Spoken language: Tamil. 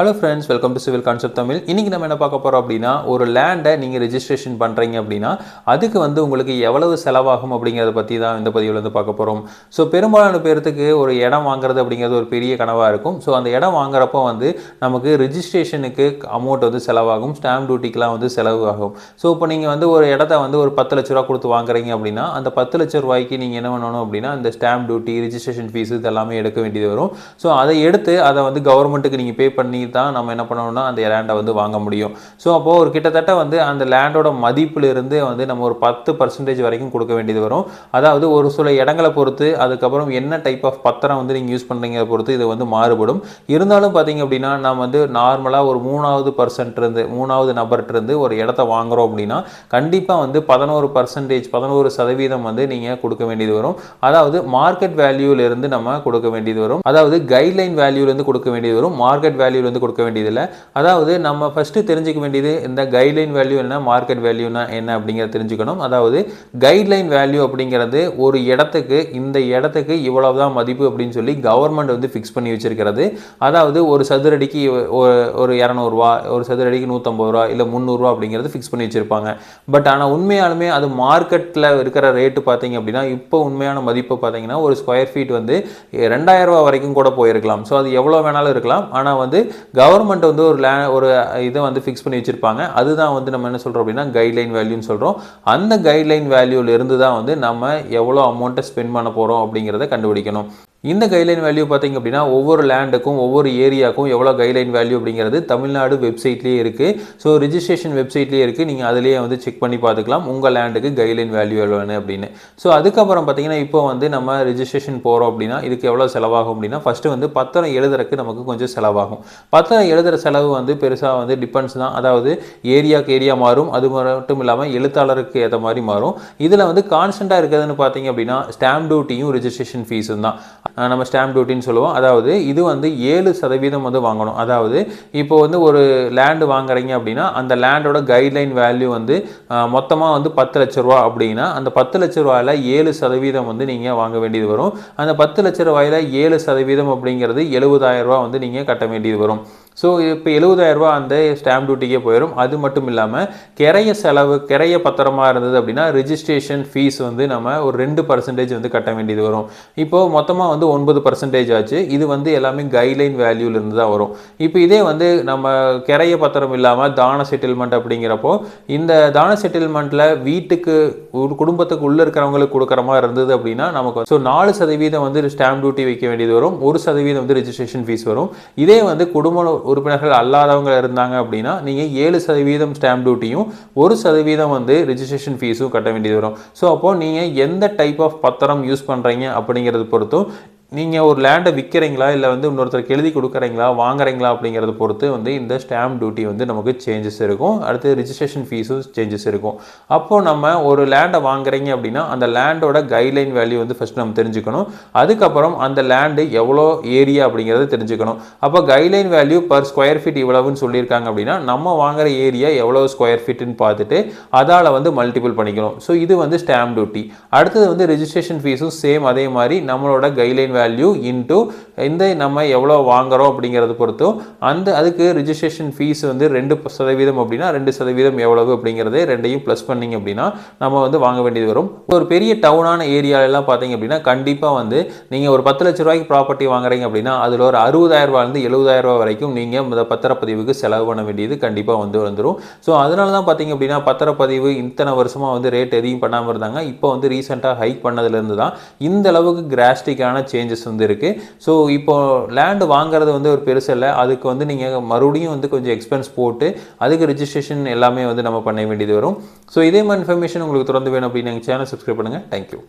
Hello friends welcome to civil concept Tamil இன்றைக்கி நம்ம என்ன பார்க்க போகிறோம் அப்படின்னா ஒரு லேண்டை நீங்கள் ரிஜிஸ்ட்ரேஷன் பண்ணுறீங்க அப்படின்னா அதுக்கு வந்து உங்களுக்கு எவ்வளவு செலவாகும் அப்படிங்கிறத பற்றி தான் இந்த பதிவில் வந்து பார்க்க போகிறோம் ஸோ பெரும்பாலான பேர்த்துக்கு ஒரு இடம் வாங்குறது அப்படிங்கிறது ஒரு பெரிய கனவாக இருக்கும். ஸோ அந்த இடம் வாங்குறப்போ வந்து நமக்கு ரிஜிஸ்ட்ரேஷனுக்கு அமௌண்ட் வந்து செலவாகும் ஸ்டாம்ப் டியூட்டிக்கெலாம் வந்து செலவு ஆகும் ஸோ இப்போ நீங்கள் வந்து ஒரு இடத்த வந்து ஒரு பத்து லட்ச ரூபா கொடுத்து வாங்குறீங்க அப்படின்னா அந்த பத்து லட்ச ரூபாய்க்கு நீங்கள் என்ன பண்ணணும் அப்படின்னா இந்த ஸ்டாம்ப் டியூட்டி ரிஜிஸ்ட்ரேஷன் ஃபீஸ் இது எல்லாமே எடுக்க வேண்டியது வரும். ஸோ அதை எடுத்து அதை வந்து கவர்மெண்ட்டுக்கு நீங்கள் பே பண்ணி தான் நம்ம என்ன பண்ணணும்னா அந்த லேண்டை வந்து வாங்க முடியும். ஸோ அப்போது ஒரு கிட்டத்தட்ட வந்து அந்த லேண்டோட மதிப்பிலிருந்து வந்து நம்ம ஒரு பத்து பர்சன்டேஜ் வரைக்கும் கொடுக்க வேண்டியது வரும். அதாவது ஒரு சில இடங்களை பொறுத்து அதுக்கப்புறம் என்ன டைப் ஆஃப் பத்திரம் வந்து நீங்கள் யூஸ் பண்ணுறீங்க பொறுத்து இது வந்து மாறுபடும். இருந்தாலும் பார்த்தீங்க அப்படின்னா நம்ம வந்து நார்மலாக ஒரு மூணாவது பர்சன்ட் இருந்து மூணாவது நபர்கிட்ட இருந்து ஒரு இடத்த வாங்குறோம் அப்படின்னா கண்டிப்பாக வந்து பதினோரு பர்சன்டேஜ் பதினோரு சதவீதம் வந்து நீங்கள் கொடுக்க வேண்டியது வரும். அதாவது மார்க்கெட் வேல்யூலேருந்து நம்ம கொடுக்க வேண்டியது வரும். அதாவது கைட்லைன் வேல்யூலேருந்து கொடுக்க வேண்டியது வரும். மார்க்கெட் வேல்யூலேருந்து கொடுக்க வேண்டியதில்லை. அதாவது நம்ம ஃபஸ்ட்டு தெரிஞ்சுக்க வேண்டியது இந்த கைட்லைன் வேல்யூ என்ன மார்க்கெட் வேல்யூனா என்ன அப்படிங்கிறத தெரிஞ்சுக்கணும். அதாவது கைட்லைன் வேல்யூ அப்படிங்கிறது ஒரு இடத்துக்கு இந்த இடத்துக்கு இவ்வளவு தான் மதிப்பு அப்படின்னு சொல்லி கவர்மெண்ட் வந்து ஃபிக்ஸ் பண்ணி வச்சிருக்கிறது. அதாவது ஒரு சதுரடிக்கு ஒரு- ஒரு இரநூறுவா ஒரு சதுரடிக்கு நூற்றம்பது ரூபா இல்லை முந்நூறுரூவா அப்படிங்கிறது ஃபிக்ஸ் பண்ணி வச்சிருப்பாங்க. பட் ஆனால் உண்மையாலுமே அது மார்க்கெட்டில் இருக்கிற ரேட்டு பார்த்தீங்க அப்படின்னா இப்போ உண்மையான மதிப்பு பார்த்தீங்கன்னா ஒரு ஸ்கொயர் ஃபீட் வந்து ரெண்டாயிரம் ரூபா வரைக்கும் கூட போயிருக்கலாம். ஸோ அது எவ்வளோ வேணாலும் இருக்கலாம். ஆனால் வந்து கவர்மெண்ட் வந்து ஒரு லே ஒரு இதை வந்து ஃபிக்ஸ் பண்ணி வச்சிருப்பாங்க. அதுதான் வந்து நம்ம என்ன சொல்கிறோம் அப்படின்னா கைட்லைன் வேல்யூன்னு சொல்கிறோம் அந்த கைட்லைன் வேல்யூல தான் வந்து நம்ம எவ்வளோ அமௌண்ட்டை ஸ்பெண்ட் பண்ண போகிறோம் அப்படிங்கிறத கண்டுபிடிக்கணும். இந்த கைட்லைன் வேல்யூ பார்த்தீங்க அப்படின்னா ஒவ்வொரு லேண்டுக்கும் ஒவ்வொரு ஏரியாவுக்கும் எவ்வளோ கைட்லைன் வேல்யூ அப்படிங்கிறது தமிழ்நாடு வெப்சைட்லேயே இருக்குது ஸோ ரிஜிஸ்ட்ரேஷன் வெப்சைட்லேயே இருக்குது நீங்கள் அதிலேயே வந்து செக் பண்ணி பார்த்துக்கலாம். உங்கள் லேண்டுக்கு கைட்லைன் வேல்யூ எவ்வளோன்னு அப்படின்னு. ஸோ அதுக்கப்புறம் பார்த்தீங்கன்னா இப்போ வந்து நம்ம ரிஜிஸ்ட்ரேஷன் போகிறோம் அப்படின்னா இதுக்கு எவ்வளோ செலவாகும் அப்படின்னா ஃபஸ்ட்டு வந்து பத்திரம் எழுதுறதுக்கு நமக்கு கொஞ்சம் செலவாகும். பத்திரம் எழுதுகிற செலவு வந்து பெருசாக வந்து டிபெண்ட்ஸ் தான். அதாவது ஏரியாவுக்கு ஏரியா மாறும். அது மட்டும் இல்லாமல் எழுத்தாளருக்கு ஏற்ற மாதிரி மாறும். இதில் வந்து கான்ஸ்டண்ட்டாக இருக்கிறதுன்னு பார்த்தீங்க அப்படின்னா ஸ்டாம்ப் டியூட்டியும் ரிஜிஸ்ட்ரேஷன் ஃபீஸும் தான். நம்ம ஸ்டாம்ப் டியூட்டின்னு சொல்லுவோம். அதாவது இது வந்து ஏழு சதவீதம் வந்து வாங்கணும். அதாவது இப்போ வந்து ஒரு லேண்டு வாங்குறீங்க அப்படின்னா அந்த லேண்டோட கைட்லைன் வேல்யூ வந்து மொத்தமாக வந்து பத்து லட்ச ரூபா அப்படின்னா அந்த பத்து லட்ச ரூபாயில் ஏழு சதவீதம் வந்து நீங்கள் வாங்க வேண்டியது வரும். அந்த பத்து லட்ச ரூபாயில் ஏழு சதவீதம் அப்படிங்கிறது எழுபதாயிரம் ரூபா வந்து நீங்கள் கட்ட வேண்டியது வரும். ஸோ இப்போ எழுபதாயிரரூபா அந்த ஸ்டாம்ப் டியூட்டிக்கே போயிடும் அது மட்டும் இல்லாமல் கிரைய செலவு கிரைய பத்திரமாக இருந்தது அப்படின்னா ரிஜிஸ்ட்ரேஷன் ஃபீஸ் வந்து நம்ம ஒரு ரெண்டு பர்சன்டேஜ் வந்து கட்ட வேண்டியது வரும். இப்போது மொத்தமாக வந்து ஒன்பது பர்சன்டேஜ் ஆச்சு. இது வந்து எல்லாமே கைட்லைன் வேல்யூலேருந்து தான் வரும். இப்போ இதே வந்து நம்ம கிரைய பத்திரம் இல்லாமல் தான செட்டில்மெண்ட் அப்படிங்கிறப்போ இந்த தான செட்டில்மெண்ட்டில் வீட்டுக்கு ஒரு குடும்பத்துக்கு உள்ளே இருக்கிறவங்களுக்கு கொடுக்குற மாதிரி இருந்தது அப்படின்னா நமக்கு ஸோ நாலு சதவீதம் வந்து ஸ்டாம்ப் டியூட்டி வைக்க வேண்டியது வரும். ஒரு சதவீதம் வந்து ரிஜிஸ்ட்ரேஷன் ஃபீஸ் வரும். இதே வந்து குடும்பம் உறுப்பினர்கள் அல்லாதவங்க இருந்தாங்க அப்படின்னா நீங்கள் ஏழு சதவீதம் ஸ்டாம்ப் டியூட்டியும் ஒரு சதவீதம் வந்து ரிஜிஸ்ட்ரேஷன் ஃபீஸும் கட்ட வேண்டியது வரும். ஸோ அப்போது நீங்கள் எந்த டைப் ஆஃப் பத்திரம் யூஸ் பண்ணுறீங்க அப்படிங்கிறது பொறுத்தும் நீங்கள் ஒரு லேண்டை விற்கிறீங்களா இல்லை வந்து இன்னொருத்தருக்கு எழுதி கொடுக்குறீங்களா? வாங்குறீங்களா? அப்படிங்கிறத பொறுத்து வந்து இந்த ஸ்டாம்ப் டியூட்டி வந்து நமக்கு சேஞ்சஸ் இருக்கும். அடுத்து ரிஜிஸ்ட்ரேஷன் ஃபீஸும் சேஞ்சஸ் இருக்கும். அப்போது நம்ம ஒரு லேண்டை வாங்குறீங்க அப்படின்னா அந்த லேண்டோட கைட்லைன் வேல்யூ வந்து ஃபஸ்ட் நம்ம தெரிஞ்சுக்கணும். அதுக்கப்புறம் அந்த லேண்டு எவ்வளோ ஏரியா அப்படிங்கிறத தெரிஞ்சுக்கணும். அப்போ guideline value per square feet இவ்வளவுன்னு சொல்லியிருக்காங்க அப்படின்னா நம்ம வாங்குற ஏரியா எவ்வளோ ஸ்கொயர் ஃபீட்டுன்னு பார்த்துட்டு அதால் வந்து மல்டிபிள் பண்ணிக்கணும். ஸோ இது வந்து ஸ்டாம்ப் டியூட்டி அடுத்தது வந்து ரிஜிஸ்ட்ரேஷன் ஃபீஸும் சேம் அதே மாதிரி நம்மளோட கைட்லைன் வேல்யூ இன்ட்டு இந்த நம்ம எவ்வளோ வாங்குறோம் அப்படிங்கிறத பொறுத்தும் அந்த அதுக்கு ரிஜிஸ்ட்ரேஷன் ஃபீஸ் வந்து ரெண்டு சதவீதம் அப்படின்னா ரெண்டு சதவீதம் எவ்வளவு அப்படிங்கிறதே ரெண்டையும் ப்ளஸ் பண்ணிங்க அப்படின்னா நம்ம வந்து வாங்க வேண்டியது வரும். ஒரு பெரிய டவுனான ஏரியாலெல்லாம் பார்த்தீங்க அப்படின்னா கண்டிப்பாக வந்து நீங்கள் ஒரு பத்து லட்ச ரூபாய்க்கு ப்ராப்பர்ட்டி வாங்குறீங்க அப்படின்னா அதில் ஒரு அறுபதாயிரம் எழுபதாயிரரூபா வரைக்கும் நீங்கள் இந்த பத்திரப்பதிவுக்கு செலவு பண்ண வேண்டியது கண்டிப்பாக வந்து வந்துடும் ஸோ அதனால தான் பார்த்தீங்க அப்படின்னா பத்திரப்பதிவு இத்தனை வருஷமாக வந்து ரேட் எதையும் பண்ணாமல் இருந்தாங்க. இப்போ வந்து ரீசெண்டாக ஹைக் பண்ணதுலேருந்து தான் இந்த அளவுக்கு கிராஸ்டிக்கான சேஞ்ச் சேஞ்சஸ் வந்து இருக்குது ஸோ இப்போ லேண்டு வாங்குறது வந்து ஒரு பெருசு இல்லை. அதுக்கு வந்து நீங்கள் மறுபடியும் வந்து கொஞ்சம் எக்ஸ்பென்ஸ் போட்டு அதுக்கு ரிஜிஸ்ட்ரேஷன் எல்லாமே வந்து நம்ம பண்ண வேண்டியது வரும். ஸோ இதே மாதிரி இன்ஃபர்மேஷன் உங்களுக்கு தொடர்ந்து வேணும் அப்படின்னு எங்கள் சேனல் சப்ஸ்கிரைப் பண்ணுங்கள் தேங்க்யூ